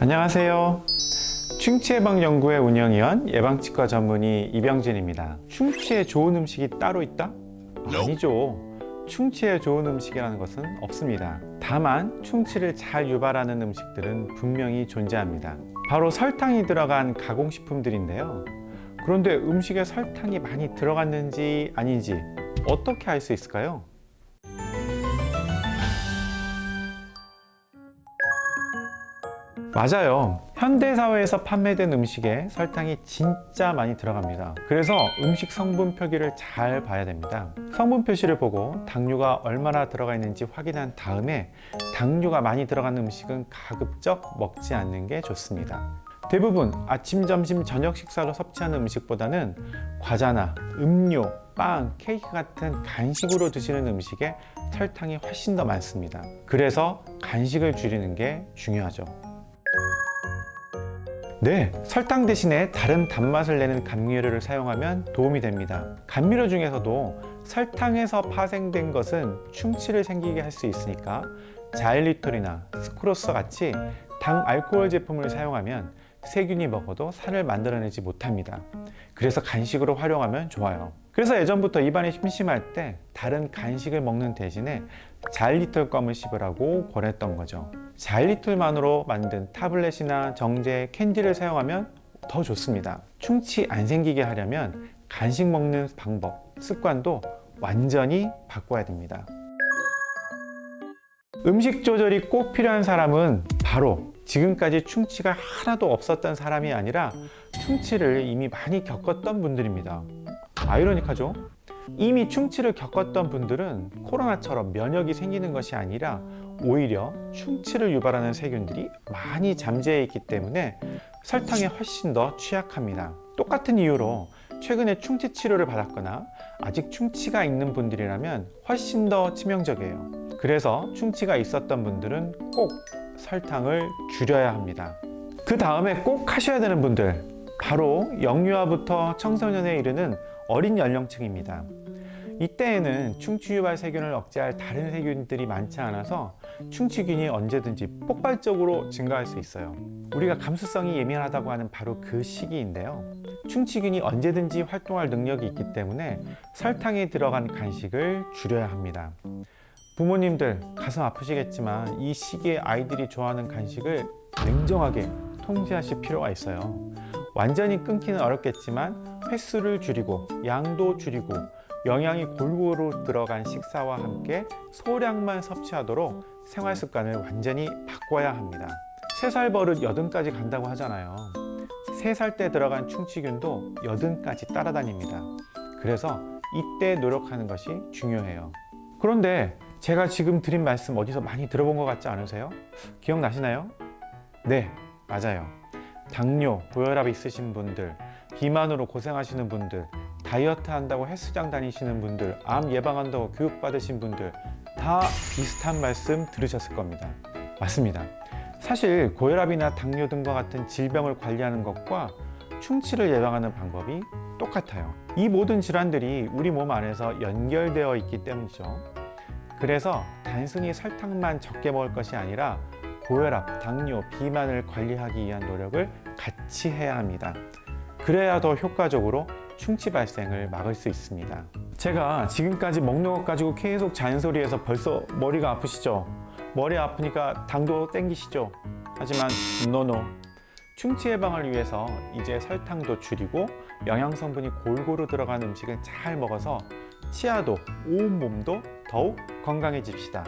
안녕하세요. 충치 예방 연구의 운영위원 예방치과 전문의 이병진입니다. 충치에 좋은 음식이 따로 있다? 아니죠. 충치에 좋은 음식이라는 것은 없습니다. 다만 충치를 잘 유발하는 음식들은 분명히 존재합니다. 바로 설탕이 들어간 가공식품들인데요. 그런데 음식에 설탕이 많이 들어갔는지 아닌지 어떻게 알 수 있을까요? 맞아요. 현대사회에서 판매된 음식에 설탕이 진짜 많이 들어갑니다. 그래서 음식 성분 표기를 잘 봐야 됩니다. 성분 표시를 보고 당류가 얼마나 들어가 있는지 확인한 다음에 당류가 많이 들어간 음식은 가급적 먹지 않는 게 좋습니다. 대부분 아침, 점심, 저녁 식사로 섭취하는 음식보다는 과자나 음료, 빵, 케이크 같은 간식으로 드시는 음식에 설탕이 훨씬 더 많습니다. 그래서 간식을 줄이는 게 중요하죠. 네, 설탕 대신에 다른 단맛을 내는 감미료를 사용하면 도움이 됩니다. 감미료 중에서도 설탕에서 파생된 것은 충치를 생기게 할 수 있으니까 자일리톨이나 스크로스 같이 당 알코올 제품을 사용하면 세균이 먹어도 살을 만들어내지 못합니다. 그래서 간식으로 활용하면 좋아요. 그래서 예전부터 입안이 심심할 때 다른 간식을 먹는 대신에 자일리톨 껌을 씹으라고 권했던 거죠. 자일리톨만으로 만든 타블렛이나 정제, 캔디를 사용하면 더 좋습니다. 충치 안 생기게 하려면 간식 먹는 방법, 습관도 완전히 바꿔야 됩니다. 음식 조절이 꼭 필요한 사람은 바로 지금까지 충치가 하나도 없었던 사람이 아니라 충치를 이미 많이 겪었던 분들입니다. 아이러니하죠? 이미 충치를 겪었던 분들은 코로나처럼 면역이 생기는 것이 아니라 오히려 충치를 유발하는 세균들이 많이 잠재해 있기 때문에 설탕에 훨씬 더 취약합니다. 똑같은 이유로 최근에 충치 치료를 받았거나 아직 충치가 있는 분들이라면 훨씬 더 치명적이에요. 그래서 충치가 있었던 분들은 꼭 설탕을 줄여야 합니다. 그 다음에 꼭 하셔야 되는 분들, 바로 영유아부터 청소년에 이르는 어린 연령층입니다. 이때에는 충치 유발 세균을 억제할 다른 세균들이 많지 않아서 충치균이 언제든지 폭발적으로 증가할 수 있어요. 우리가 감수성이 예민하다고 하는 바로 그 시기인데요. 충치균이 언제든지 활동할 능력이 있기 때문에 설탕이 들어간 간식을 줄여야 합니다. 부모님들 가슴 아프시겠지만 이 시기에 아이들이 좋아하는 간식을 냉정하게 통제하실 필요가 있어요. 완전히 끊기는 어렵겠지만 횟수를 줄이고 양도 줄이고 영양이 골고루 들어간 식사와 함께 소량만 섭취하도록 생활 습관을 완전히 바꿔야 합니다. 세 살 버릇 여든까지 간다고 하잖아요. 세 살 때 들어간 충치균도 여든까지 따라다닙니다. 그래서 이때 노력하는 것이 중요해요. 그런데 제가 지금 드린 말씀 어디서 많이 들어본 것 같지 않으세요? 기억나시나요? 네, 맞아요. 당뇨, 고혈압 있으신 분들, 비만으로 고생하시는 분들, 다이어트 한다고 헬스장 다니시는 분들, 암 예방한다고 교육받으신 분들 다 비슷한 말씀 들으셨을 겁니다. 맞습니다. 사실 고혈압이나 당뇨 등과 같은 질병을 관리하는 것과 충치를 예방하는 방법이 똑같아요. 이 모든 질환들이 우리 몸 안에서 연결되어 있기 때문이죠. 그래서 단순히 설탕만 적게 먹을 것이 아니라 고혈압, 당뇨, 비만을 관리하기 위한 노력을 같이 해야 합니다. 그래야 더 효과적으로 충치 발생을 막을 수 있습니다. 제가 지금까지 먹는 것 가지고 계속 잔소리해서 벌써 머리가 아프시죠? 머리 아프니까 당도 땡기시죠? 하지만 노노. 충치 예방을 위해서 이제 설탕도 줄이고 영양 성분이 골고루 들어간 음식을 잘 먹어서 치아도 온 몸도 더욱 건강해집시다.